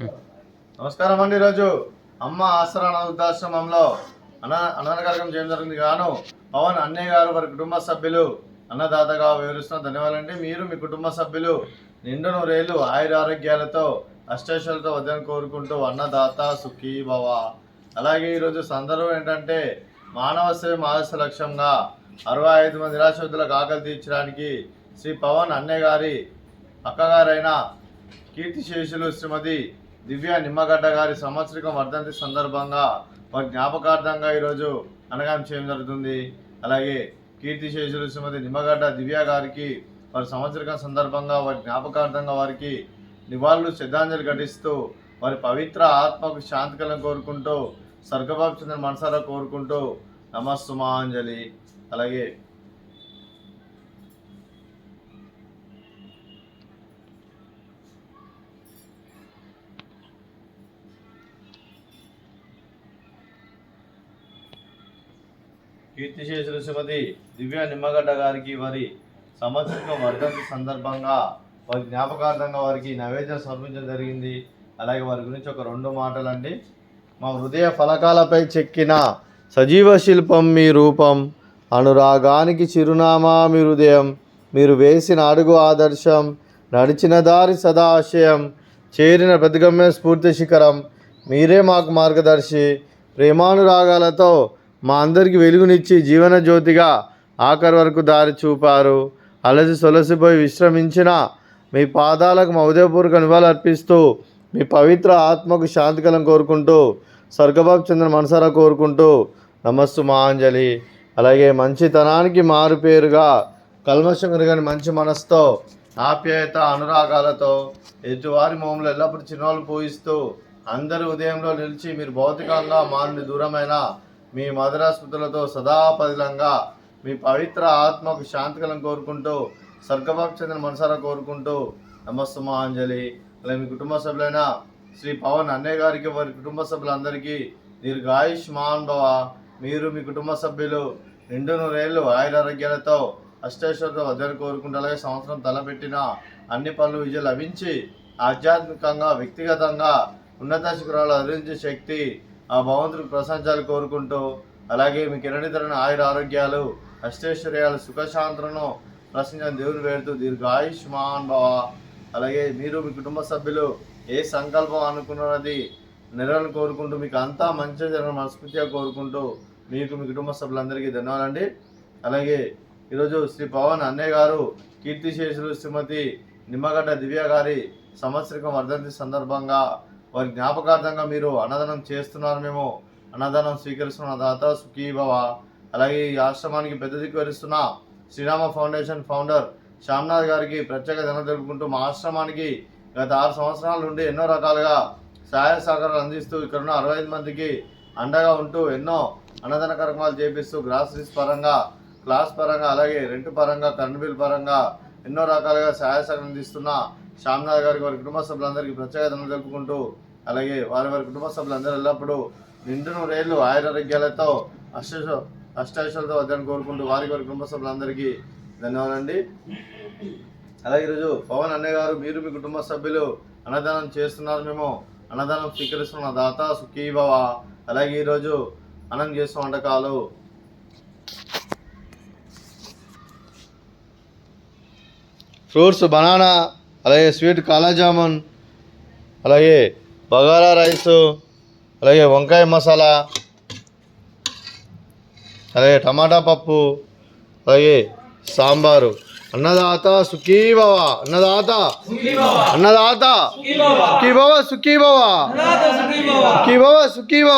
నమస్కారం అండి ఈరోజు. అమ్మ ఆసరా వృద్ధాశ్రమంలో అన్న అన్నదాన కార్యక్రమం చేయడం జరిగింది. గాను పవన్ అన్నయ్య గారు వారి కుటుంబ సభ్యులు అన్నదాతగా వివరిస్తున్న ధన్యవాదాలండి. మీరు మీ కుటుంబ సభ్యులు నిండు నూరేళ్ళు ఆయుర ఆరోగ్యాలతో అష్టైశ్వర్యాలతో వద్దని కోరుకుంటూ అన్నదాత సుఖీ భవ అలాగే ఈరోజు సందర్భం ఏంటంటే మానవ సేవ మానస లక్ష్యంగా అరవై ఐదు మంది నిరాశోద్ధులకు ఆకలి తీర్చడానికి శ్రీ పవన్ అన్నయ్య గారి అక్కగారైన కీర్తిశేషులు శ్రీమతి దివ్య నిమ్మగడ్డ గారి సంవత్సరం వర్ధంతి సందర్భంగా వారి జ్ఞాపకార్థంగా ఈరోజు అనగానం చేయడం జరుగుతుంది. అలాగే కీర్తిశేషులు శ్రీమతి నిమ్మగడ్డ దివ్య గారికి వారి సంవత్సరికం సందర్భంగా వారి జ్ఞాపకార్థంగా వారికి నివాళులు శ్రద్ధాంజలి ఘటిస్తూ వారి పవిత్ర ఆత్మకు శాంతి కోరుకుంటూ స్వర్గబాబు మనసారా కోరుకుంటూ నమస్సుమాంజలి. అలాగే కీర్తిశేషులు శ్రీమతి దివ్య నిమ్మగడ్డ గారికి వారి సంవత్సరిక వర్ధంతి సందర్భంగా వారి జ్ఞాపకార్థంగా వారికి నైవేద్యం సమర్పించడం జరిగింది. అలాగే వారి గురించి ఒక రెండు మాటలు అండి మా హృదయ ఫలకాలపై చెక్కిన సజీవ శిల్పం మీ రూపం. అనురాగానికి చిరునామా మీ హృదయం. మీరు వేసిన అడుగు ఆదర్శం. నడిచిన దారి సదాశయం చేరిన ప్రతిగమ్య స్ఫూర్తి శిఖరం. మీరే మాకు మార్గదర్శి. ప్రేమానురాగాలతో మా అందరికి వెలుగునిచ్చి జీవన జ్యోతిగా ఆఖరి వరకు దారి చూపారు. అలసి సొలసిపోయి విశ్రమించిన మీ పాదాలకు మా ఉదయపూర్వక నివాళులు అర్పిస్తూ మీ పవిత్ర ఆత్మకు శాంతికలం కోరుకుంటూ స్వర్గబాబు చంద్ర మనసారా కోరుకుంటూ నమస్సు మహాంజలి అలాగే మంచితనానికి మారు పేరుగా కల్మషం మంచి మనసుతో ఆప్యాయత అనురాగాలతో ఎదుటివారి మోములు ఎల్లప్పుడూ చిన్నవాళ్ళు పూజిస్తూ అందరి ఉదయంలో నిలిచి మీరు భౌతికంగా మా దూరమైన మీ మధురాస్మృతులతో సదాపదిలంగా మీ పవిత్ర ఆత్మకు శాంతికలం కోరుకుంటూ స్వర్గభాగ్ చెందిన మనసారా కోరుకుంటూ నమస్తు మహాంజలి. అలాగే మీ కుటుంబ సభ్యులైన శ్రీ పవన్ అన్నయ్య గారికి వారి కుటుంబ సభ్యులందరికీ దీర్ఘాయుష్ మహాన్ భవ. మీరు మీ కుటుంబ సభ్యులు రెండు నూరేళ్ళు ఆయురారోగ్యాలతో అష్టైశ్వర్యంతో వద్దని కోరుకుంటూ అలాగే సంవత్సరం తలపెట్టిన అన్ని పనులు విజయం లభించి ఆధ్యాత్మికంగా వ్యక్తిగతంగా ఉన్నత శిఖరాలు అధించే శక్తి ఆ భగవంతుడికి ప్రశంసాలు కోరుకుంటూ అలాగే మీకు ఎన్నడితరని ఆయుర ఆరోగ్యాలు అష్టైశ్వర్యాలు సుఖశాంతులను ప్రశ్నించిన దేవుని వేడుతూ దీర్ఘాయుష్మాన్ భవ. అలాగే మీరు మీ కుటుంబ సభ్యులు ఏ సంకల్పం అనుకున్నది నెరవేరని కోరుకుంటూ మీకు అంతా మంచి జరగ మనస్ఫూర్తిగా కోరుకుంటూ మీకు మీ కుటుంబ సభ్యులందరికీ ధన్యవాదండి అలాగే ఈరోజు శ్రీ పవన్ అన్నయ్య గారు కీర్తిశేషులు శ్రీమతి నిమ్మగడ్డ దివ్య గారి సంవత్సరిక వర్ధంతి సందర్భంగా వారి జ్ఞాపకార్థంగా మీరు అన్నదానం చేస్తున్నారు మేము అన్నదానం స్వీకరిస్తున్న దాత సుఖీభవ అలాగే ఈ ఆశ్రమానికి పెద్ద దిక్కు శ్రీరామ ఫౌండేషన్ ఫౌండర్ శ్యామ్నాథ్ గారికి ప్రత్యేక ధనం తెలుపుకుంటూ మా ఆశ్రమానికి గత ఆరు సంవత్సరాల నుండి ఎన్నో రకాలుగా సహాయ సహకారాలు అందిస్తూ ఇక్కడ ఉన్న అరవై ఐదు మందికి అండగా ఉంటూ ఎన్నో అన్నదాన కార్యక్రమాలు చేపిస్తూ గ్రాసరీస్ పరంగా క్లాస్ పరంగా అలాగే రెంట్ పరంగా కరెంట్ బిల్ పరంగా ఎన్నో రకాలుగా సహాయ సహకారం అందిస్తున్న శ్యామ్నాథ్ గారికి వారి కుటుంబ సభ్యులందరికీ ప్రత్యేక ధనం తెలుపుకుంటూ అలాగే వారి వారి కుటుంబ సభ్యులందరూ ఎల్లప్పుడూ నిండు నూరేళ్ళు ఆయురారోగ్యాలతో అష్ట అష్టాయుషాలతో వద్దని కోరుకుంటూ వారి వారి కుటుంబ సభ్యులందరికీ ధన్యవాదండి అలాగే ఈరోజు పవన్ అన్నయ్య గారు మీరు మీ కుటుంబ సభ్యులు అన్నదానం చేస్తున్నారు మేము. అన్నదానం స్వీకరిస్తున్న దాత సుఖీభవ. అలాగే ఈరోజు అన్నం చేస్తున్న వంటకాలు ఫ్రూట్స్ బనానా అలాగే స్వీట్ కాలా జామున్ అలాగే బగారా రైసు అలాగే వంకాయ మసాలా అలాగే టమాటా పప్పు అలాగే సాంబారు. అన్నదాత సుఖీభవ అన్నదాత. అన్నదాత సుఖీభవ సుఖీభవ. సుఖీభవ. సుఖీభవ.